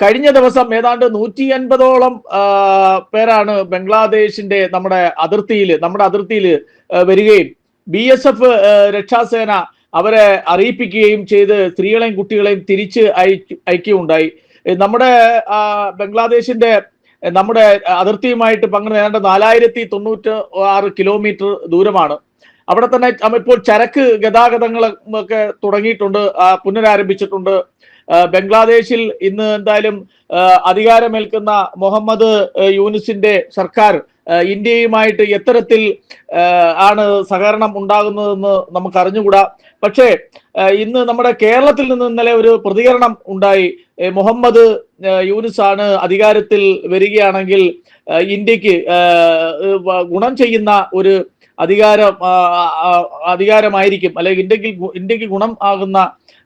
കഴിഞ്ഞ ദിവസം ഏതാണ്ട് നൂറ്റി അൻപതോളം പേരാണ് ബംഗ്ലാദേശിന്റെ നമ്മുടെ അതിർത്തിയിൽ നമ്മുടെ അതിർത്തിയിൽ വരികയും ബി എസ് എഫ് രക്ഷാസേന അവരെ അറിയിപ്പിക്കുകയും ചെയ്ത് സ്ത്രീകളെയും കുട്ടികളെയും തിരിച്ച് അയക്കുകയുണ്ടായി. നമ്മുടെ ബംഗ്ലാദേശിന്റെ നമ്മുടെ അതിർത്തിയുമായിട്ട് പങ്കിടുന്ന ഏതാണ്ട് നാലായിരത്തി തൊണ്ണൂറ്റി ആറ് കിലോമീറ്റർ ദൂരമാണ്. അവിടെ തന്നെ ഇപ്പോൾ ചരക്ക് ഗതാഗതങ്ങളൊക്കെ തുടങ്ങിയിട്ടുണ്ട് പുനരാരംഭിച്ചിട്ടുണ്ട്. ബംഗ്ലാദേശിൽ ഇന്ന് എന്തായാലും അധികാരമേൽക്കുന്ന മുഹമ്മദ് യൂനിസിന്റെ സർക്കാർ ഇന്ത്യയുമായിട്ട് എത്തരത്തിൽ ആണ് സഹകരണം ഉണ്ടാകുന്നതെന്ന് നമുക്ക് അറിഞ്ഞുകൂടാ പക്ഷേ ഇന്ന് നമ്മുടെ കേരളത്തിൽ നിന്ന് ഇന്നലെ ഒരു പ്രതികരണം ഉണ്ടായി. മുഹമ്മദ് യൂനിസ് ആണ് അധികാരത്തിൽ വരികയാണെങ്കിൽ ഇന്ത്യയ്ക്ക് ഗുണം ചെയ്യുന്ന ഒരു അധികാരം അധികാരമായിരിക്കും. അല്ലെങ്കിൽ ഇന്ത്യയ്ക്ക് ഇന്ത്യയ്ക്ക് ഗുണം ആകുന്ന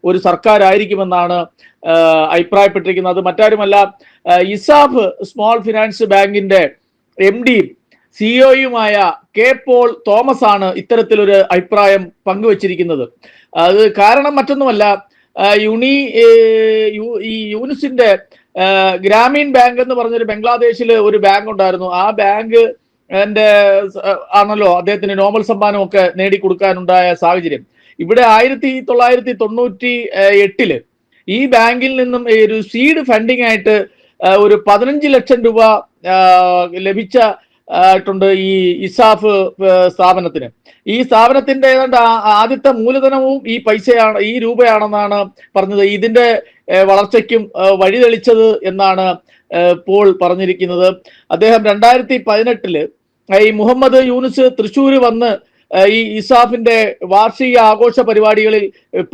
ഒരു സർക്കാരായിരിക്കുമെന്നാണ് അഭിപ്രായപ്പെട്ടിരിക്കുന്നത്. അത് മറ്റാരുമല്ല ഇസാഫ് സ്മോൾ ഫിനാൻസ് ബാങ്കിന്റെ എം ഡിയും സിഇഒയുമായ കെ പോൾ തോമസ് ആണ് ഇത്തരത്തിലൊരു അഭിപ്രായം പങ്കുവച്ചിരിക്കുന്നത്. അത് കാരണം മറ്റൊന്നുമല്ല യുണി ഈ യൂനിസിന്റെ ഗ്രാമീൺ ബാങ്ക് എന്ന് പറഞ്ഞൊരു ബംഗ്ലാദേശിൽ ഒരു ബാങ്ക് ഉണ്ടായിരുന്നു ആ ബാങ്ക് എന്റെ ആണല്ലോ അദ്ദേഹത്തിന് നോബൽ സമ്മാനം ഒക്കെ നേടിക്കൊടുക്കാനുണ്ടായ സാഹചര്യം. ഇവിടെ ആയിരത്തി തൊള്ളായിരത്തി തൊണ്ണൂറ്റി എട്ടിൽ ഈ ബാങ്കിൽ നിന്നും ഒരു സീഡ് ഫണ്ടിങ് ആയിട്ട് ഒരു പതിനഞ്ച് ലക്ഷം രൂപ ലഭിച്ച ആയിട്ടുണ്ട് ഈ ഇസാഫ് സ്ഥാപനത്തിന്. ഈ സ്ഥാപനത്തിന്റെ ഏതാണ്ട് ആദ്യത്തെ മൂലധനവും ഈ പൈസയാണ് ഈ രൂപയാണെന്നാണ് പറഞ്ഞത്. ഇതിന്റെ വളർച്ചയ്ക്കും വഴിതെളിച്ചത് എന്നാണ് പോൾ പറഞ്ഞിരിക്കുന്നത്. അദ്ദേഹം രണ്ടായിരത്തി പതിനെട്ടിൽ ഈ മുഹമ്മദ് യൂനിസ് തൃശ്ശൂർ വന്ന് ഈ ഇസാഫിന്റെ വാർഷിക ആഘോഷ പരിപാടികളിൽ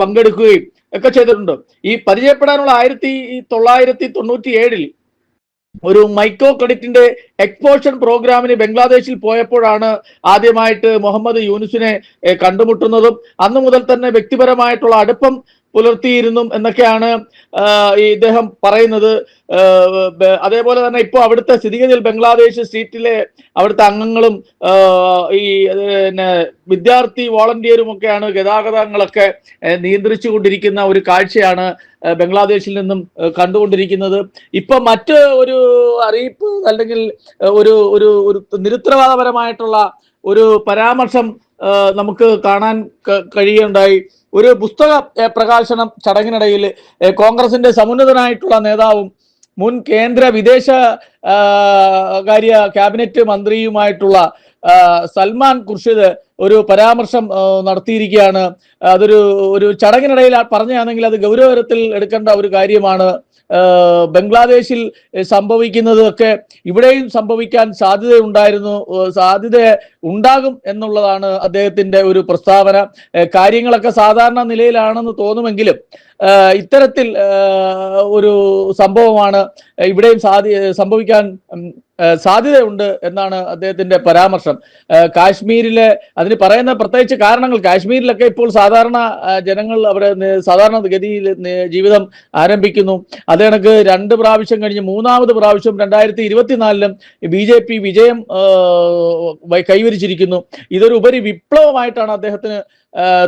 പങ്കെടുക്കുകയും ഒക്കെ ചെയ്തിട്ടുണ്ട്. ഈ പരിചയപ്പെടാനുള്ള ആയിരത്തി തൊള്ളായിരത്തി തൊണ്ണൂറ്റി ഏഴിൽ ഒരു മൈക്രോ ക്രെഡിറ്റിന്റെ എക്സ്പോഷൻ പ്രോഗ്രാമിന് ബംഗ്ലാദേശിൽ പോയപ്പോഴാണ് ആദ്യമായിട്ട് മുഹമ്മദ് യൂനുസിനെ കണ്ടുമുട്ടുന്നതും അന്നു മുതൽ തന്നെ വ്യക്തിപരമായിട്ടുള്ള അടുപ്പം പുലർത്തിയിരുന്നു എന്നൊക്കെയാണ് ഇദ്ദേഹം പറയുന്നത്. അതേപോലെ തന്നെ ഇപ്പോൾ അവിടുത്തെ സ്ഥിതിഗതിയിൽ ബംഗ്ലാദേശ് സ്റ്റേറ്റിലെ അവിടുത്തെ അംഗങ്ങളും ഈ പിന്നെ വിദ്യാർത്ഥി വോളണ്ടിയറും ഒക്കെയാണ് ഗതാഗതങ്ങളൊക്കെ നിയന്ത്രിച്ചു കൊണ്ടിരിക്കുന്ന ഒരു കാഴ്ചയാണ് ബംഗ്ലാദേശിൽ നിന്നും കണ്ടുകൊണ്ടിരിക്കുന്നത്. ഇപ്പൊ മറ്റ് ഒരു അറിയിപ്പ് അല്ലെങ്കിൽ ഒരു ഒരു ഒരു നിരുത്തരവാദപരമായിട്ടുള്ള ഒരു പരാമർശം നമുക്ക് കാണാൻ കഴിയുണ്ടായി ഒരു പുസ്തക പ്രകാശനം ചടങ്ങിനിടയിൽ കോൺഗ്രസിന്റെ സമുന്നതനായിട്ടുള്ള നേതാവും മുൻ കേന്ദ്ര വിദേശ കാര്യ ക്യാബിനറ്റ് മന്ത്രിയുമായിട്ടുള്ള സൽമാൻ ഖുർഷിദ് ഒരു പരാമർശം നടത്തിയിരിക്കുകയാണ്. അതൊരു ഒരു ചടങ്ങിനിടയിൽ പറഞ്ഞാണെങ്കിൽ അത് ഗൗരവതരത്തിൽ എടുക്കേണ്ട ഒരു കാര്യമാണ്. ബംഗ്ലാദേശിൽ സംഭവിക്കുന്നതൊക്കെ ഇവിടെയും സംഭവിക്കാൻ സാധ്യതയുണ്ടായിരുന്നു. സാധ്യത ഉണ്ടാകും എന്നുള്ളതാണ് അദ്ദേഹത്തിന്റെ ഒരു പ്രസ്താവന. കാര്യങ്ങളൊക്കെ സാധാരണ നിലയിലാണെന്ന് തോന്നുമെങ്കിലും ഇത്തരത്തിൽ ഒരു സംഭവമാണ് ഇവിടെയും സാധി സംഭവിക്കാൻ സാധ്യതയുണ്ട് എന്നാണ് അദ്ദേഹത്തിന്റെ പരാമർശം. കാശ്മീരിലെ അതിന് പറയുന്ന പ്രത്യേകിച്ച് കാരണങ്ങൾ കാശ്മീരിലൊക്കെ ഇപ്പോൾ സാധാരണ ജനങ്ങൾ അവരെ സാധാരണ ഗതിയിൽ ജീവിതം ആരംഭിക്കുന്നു. അത് കണക്ക് രണ്ട് പ്രാവശ്യം കഴിഞ്ഞ് മൂന്നാമത് പ്രാവശ്യം രണ്ടായിരത്തി ഇരുപത്തിനാലിലും ബി ജെ പി വിജയം കൈവരിച്ചിരിക്കുന്നു ഇതൊരു ഉപരി വിപ്ലവമായിട്ടാണ് അദ്ദേഹത്തിന്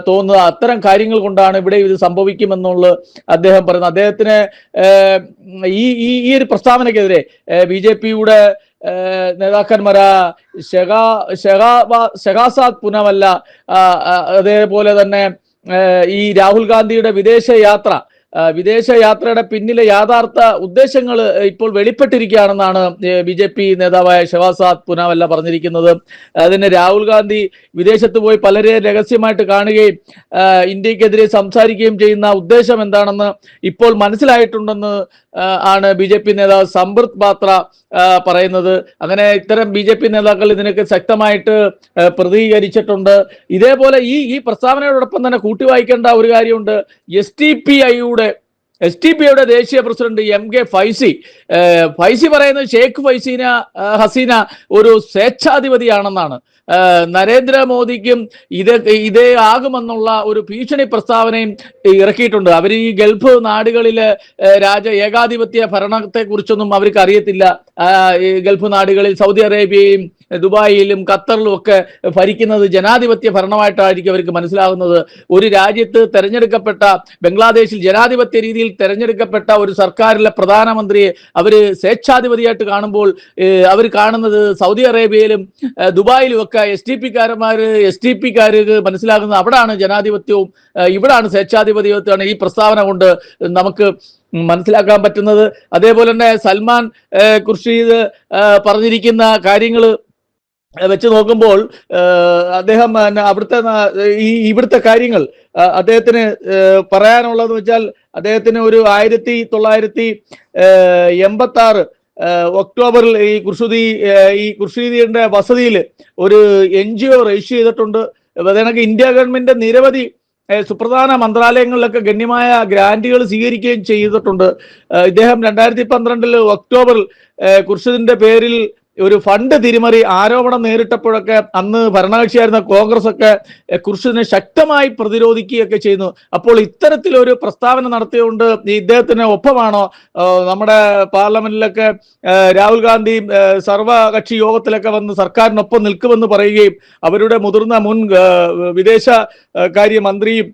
തോന്നുന്നത്. അത്തരം കാര്യങ്ങൾ കൊണ്ടാണ് ഇവിടെ ഇത് സംഭവിക്കുമെന്നുള്ള അദ്ദേഹം പറയുന്നത്. അദ്ദേഹത്തിന് ഈ ഈ ഒരു പ്രസ്താവനക്കെതിരെ ബി ജെ പിയുടെ നേതാക്കന്മാരാ ഷെഗാ ഷെഗാ ഷെഗാസാദ് പുനമല്ല അതേപോലെ തന്നെ ഈ രാഹുൽ ഗാന്ധിയുടെ വിദേശ യാത്ര വിദേശ യാത്രയുടെ പിന്നിലെ യാഥാർത്ഥ ഉദ്ദേശങ്ങൾ ഇപ്പോൾ വെളിപ്പെട്ടിരിക്കുകയാണെന്നാണ് ബി ജെ പി നേതാവായ ഷവാസാദ് പുനാവല്ല പറഞ്ഞിരിക്കുന്നത്. അതിന് രാഹുൽ ഗാന്ധി വിദേശത്ത് പോയി പലരെ രഹസ്യമായിട്ട് കാണുകയും ഇന്ത്യക്കെതിരെ സംസാരിക്കുകയും ചെയ്യുന്ന ഉദ്ദേശം എന്താണെന്ന് ഇപ്പോൾ മനസ്സിലായിട്ടുണ്ടെന്ന് ആണ് ബി നേതാവ് സമ്പൃത് ബാത്ര പറയുന്നത്. അങ്ങനെ ഇത്തരം ബി ജെ പി നേതാക്കൾ ഇതിനൊക്കെ ശക്തമായിട്ട് പ്രതികരിച്ചിട്ടുണ്ട്. ഇതേപോലെ ഈ ഈ പ്രസ്താവനയോടൊപ്പം തന്നെ കൂട്ടിവായിക്കേണ്ട ഒരു കാര്യമുണ്ട്. എസ് ടി പി ഐയുടെ എസ് ടി പിയുടെ ദേശീയ president M K Faizy Faizy പറയുന്നത് ഷെയ്ഖ് ഫൈസീന ഹസീന ഒരു സ്വേച്ഛാധിപതിയാണെന്നാണ്. നരേന്ദ്രമോദിക്കും ഇത് ഇതേ ആകുമെന്നുള്ള ഒരു ഭീഷണി പ്രസ്താവനയും ഇറക്കിയിട്ടുണ്ട്. അവർ ഈ ഗൾഫ് നാടുകളിലെ രാജ ഏകാധിപത്യ ഭരണത്തെക്കുറിച്ചൊന്നും അവർക്ക് അറിയത്തില്ല ഗൾഫ് നാടുകളിൽ സൗദി അറേബ്യയും ദുബായിലും ഖത്തറിലും ഒക്കെ ഭരിക്കുന്നത് ജനാധിപത്യ ഭരണമായിട്ടായിരിക്കും അവർക്ക് മനസ്സിലാകുന്നത് ഒരു രാജ്യത്ത് തെരഞ്ഞെടുക്കപ്പെട്ട ബംഗ്ലാദേശിൽ ജനാധിപത്യ രീതിയിൽ തെരഞ്ഞെടുക്കപ്പെട്ട ഒരു സർക്കാരിലെ പ്രധാനമന്ത്രിയെ അവർ സ്വേച്ഛാധിപതിയായിട്ട് കാണുമ്പോൾ അവർ കാണുന്നത് സൗദി അറേബ്യയിലും ദുബായിലും ഒക്കെ എസ് ടി പിക്കാരന്മാർ എസ് ടി പിക്കാർക്ക് മനസ്സിലാകുന്നത് അവിടാണ് ജനാധിപത്യവും ഇവിടാണ് സ്വേച്ഛാധിപത്യത്വമാണ് ഈ പ്രസ്താവന കൊണ്ട് നമുക്ക് മനസ്സിലാക്കാൻ പറ്റുന്നത്. അതേപോലെ തന്നെ സൽമാൻ ഖുർഷീദ് പറഞ്ഞിരിക്കുന്ന കാര്യങ്ങൾ വെച്ച് നോക്കുമ്പോൾ അദ്ദേഹം അവിടുത്തെ ഈ ഇവിടുത്തെ കാര്യങ്ങൾ അദ്ദേഹത്തിന് പറയാനുള്ളതെന്ന് വെച്ചാൽ അദ്ദേഹത്തിന് ഒരു ആയിരത്തി തൊള്ളായിരത്തി എൺപത്തി ആറ് ഒക്ടോബറിൽ ഈ കുർഷുദി ഈ കുർഷീദിയുടെ വസതിയിൽ ഒരു എൻ ജി ഒ രജിസ്റ്റർ ചെയ്തിട്ടുണ്ട്. അതായത് ഇന്ത്യ ഗവൺമെന്റ് നിരവധി സുപ്രധാന മന്ത്രാലയങ്ങളിലൊക്കെ ഗണ്യമായ ഗ്രാന്റുകൾ സ്വീകരിക്കുകയും ചെയ്തിട്ടുണ്ട്. ഇദ്ദേഹം രണ്ടായിരത്തി പന്ത്രണ്ടിൽ ഒക്ടോബറിൽ കുർഷിദിന്റെ പേരിൽ ഒരു ഫണ്ട് തിരിമറി ആരോപണം നേരിട്ടപ്പോഴൊക്കെ അന്ന് ഭരണകക്ഷിയായിരുന്ന കോൺഗ്രസ് ഒക്കെ കുർഷിദിനെ ശക്തമായി പ്രതിരോധിക്കുകയൊക്കെ ചെയ്യുന്നു. അപ്പോൾ ഇത്തരത്തിലൊരു പ്രസ്താവന നടത്തിയുകൊണ്ട് ഇദ്ദേഹത്തിന് ഒപ്പമാണോ? നമ്മുടെ പാർലമെന്റിലൊക്കെ രാഹുൽ ഗാന്ധി സർവകക്ഷി യോഗത്തിലൊക്കെ വന്ന് സർക്കാരിനൊപ്പം നിൽക്കുമെന്ന് പറയുകയും അവരുടെ മുതിർന്ന മുൻ വിദേശകാര്യ മന്ത്രിയും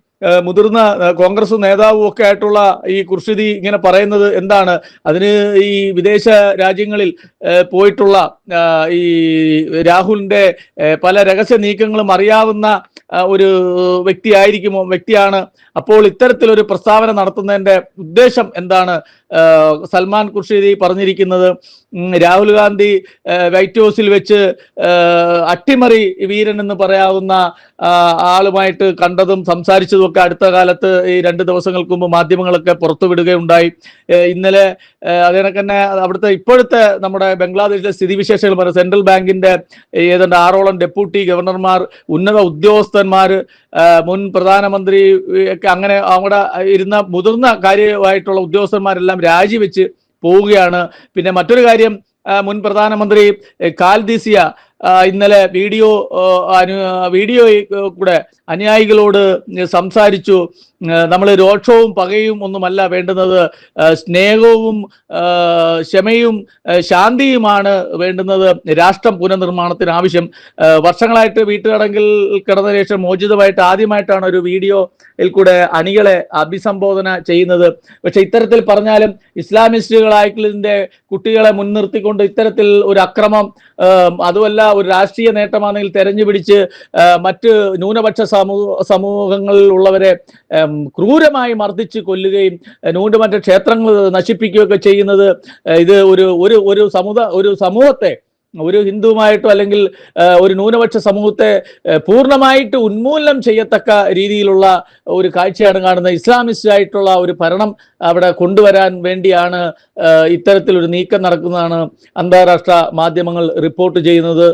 മുതിർന്ന കോൺഗ്രസ് നേതാവും ഒക്കെ ആയിട്ടുള്ള ഈ കുർഷിദി ഇങ്ങനെ പറയുന്നത് എന്താണ്? അതിന് ഈ വിദേശ രാജ്യങ്ങളിൽ പോയിട്ടുള്ള ഈ രാഹുലിന്റെ പല രഹസ്യ നീക്കങ്ങളും അറിയാവുന്ന ഒരു വ്യക്തിയായിരിക്കുമോ? വ്യക്തിയാണ്. അപ്പോൾ ഇത്തരത്തിലൊരു പ്രസ്താവന നടത്തുന്നതിന്റെ ഉദ്ദേശം എന്താണ്? സൽമാൻ ഖുർഷിദി പറഞ്ഞിരിക്കുന്നത് രാഹുൽ ഗാന്ധി വൈറ്റ് ഹൗസിൽ വെച്ച് അട്ടിമറി വീരൻ എന്ന് പറയാവുന്ന ആളുമായിട്ട് കണ്ടതും സംസാരിച്ചതും ഒക്കെ അടുത്ത കാലത്ത് ഈ രണ്ട് ദിവസങ്ങൾക്ക് മുമ്പ് മാധ്യമങ്ങളൊക്കെ പുറത്തുവിടുകയുണ്ടായി. ഇന്നലെ അതേപോലെ തന്നെ അവിടുത്തെ ഇപ്പോഴത്തെ നമ്മുടെ ബംഗ്ലാദേശിലെ സ്ഥിതിവിശേഷങ്ങൾ പറഞ്ഞു സെൻട്രൽ ബാങ്കിന്റെ ഏതാണ്ട് ആറോളം ഡെപ്യൂട്ടി ഗവർണർമാർ ഉന്നത ഉദ്യോഗസ്ഥന്മാർ മുൻ പ്രധാനമന്ത്രി ഒക്കെ അങ്ങനെ അവിടെ ഇരുന്ന മുതിർന്ന കാര്യമായിട്ടുള്ള ഉദ്യോഗസ്ഥന്മാരെല്ലാം രാജിവെച്ച് പോവുകയാണ്. പിന്നെ മറ്റൊരു കാര്യം മുൻ പ്രധാനമന്ത്രി കാൽദീസിയ ഇന്നലെ വീഡിയോ ആ, അനു വീഡിയോ കൂടെ അനുയായികളോട് സംസാരിച്ചു. നമ്മൾ രോക്ഷവും പകയും ഒന്നുമല്ല വേണ്ടുന്നത്. സ്നേഹവും ക്ഷമയും ശാന്തിയുമാണ് വേണ്ടുന്നത്. രാഷ്ട്രം പുനർനിർമ്മാണത്തിന് ആവശ്യം. വർഷങ്ങളായിട്ട് വീട്ടുകടങ്കിൽ കിടന്ന ശേഷം മോചിതമായിട്ട് ആദ്യമായിട്ടാണ് ഒരു വീഡിയോയിൽ കൂടെ അണികളെ അഭിസംബോധന ചെയ്യുന്നത്. പക്ഷെ ഇത്തരത്തിൽ പറഞ്ഞാലും ഇസ്ലാമിസ്റ്റുകളായിട്ടുള്ളതിന്റെ കുട്ടികളെ മുൻനിർത്തിക്കൊണ്ട് ഇത്തരത്തിൽ ഒരു അക്രമം അതുമല്ല ഒരു രാഷ്ട്രീയ നേട്ടമാണെങ്കിൽ തെരഞ്ഞു പിടിച്ച് മറ്റ് ന്യൂനപക്ഷ സമൂഹ സമൂഹങ്ങളിൽ ഉള്ളവരെ ക്രൂരമായി മർദ്ദിച്ച് കൊല്ലുകയും നൂണ്ടുമറ്റ ക്ഷേത്രങ്ങൾ നശിപ്പിക്കുകയൊക്കെ ചെയ്യുന്നത് ഇത് ഒരു ഒരു ഒരു സമുദ ഒരു സമൂഹത്തെ ഒരു ഹിന്ദുവുമായിട്ടോ അല്ലെങ്കിൽ ഒരു ന്യൂനപക്ഷ സമൂഹത്തെ പൂർണമായിട്ട് ഉന്മൂലനം ചെയ്യത്തക്ക രീതിയിലുള്ള ഒരു കാഴ്ചയാണ് കാണുന്നത്. ഇസ്ലാമിസ്റ്റ് ആയിട്ടുള്ള ഒരു ഭരണം അവിടെ കൊണ്ടുവരാൻ വേണ്ടിയാണ് ഇത്തരത്തിലൊരു നീക്കം നടക്കുന്നതാണ് അന്താരാഷ്ട്ര മാധ്യമങ്ങൾ റിപ്പോർട്ട് ചെയ്യുന്നത്.